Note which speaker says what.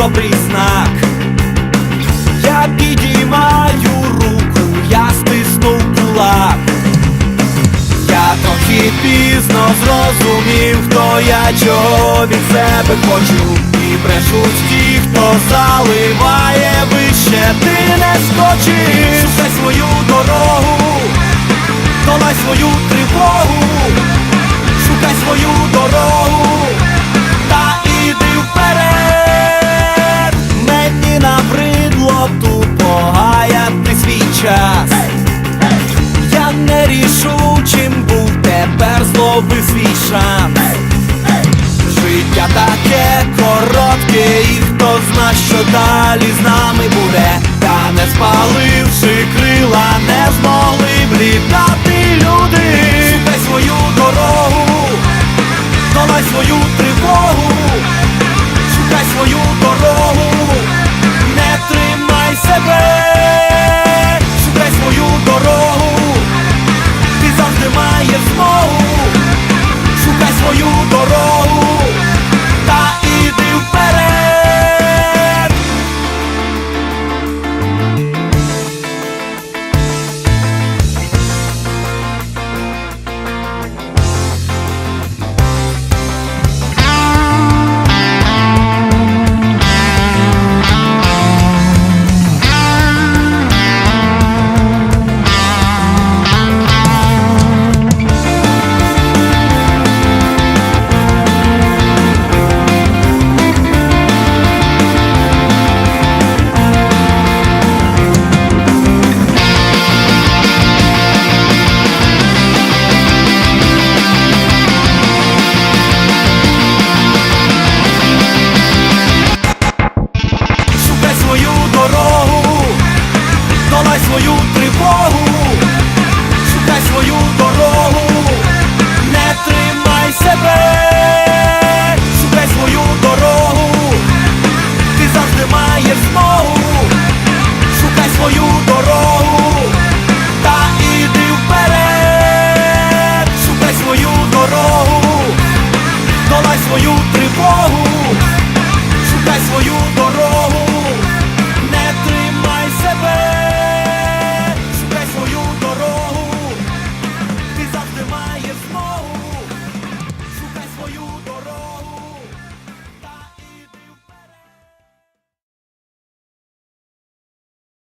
Speaker 1: добрий знак. Я підіймаю руку, я стиснув кулак. Я трохи пізно зрозумів, хто я чого від себе хочу. І брешуть ті, хто заливає вище, ти не скочиш. Шукай свою дорогу, долай свою тривогу, шукай свою дорогу, життя таке коротке, і хто зна, що далі з нами буде, та не спаливши крила, не змогли б літати люди. Шукай свою дорогу, долай свою тривогу, шукай свою дорогу, не тримай себе, шукай свою дорогу, ти завжди маєш змогу. Шукай свою дорогу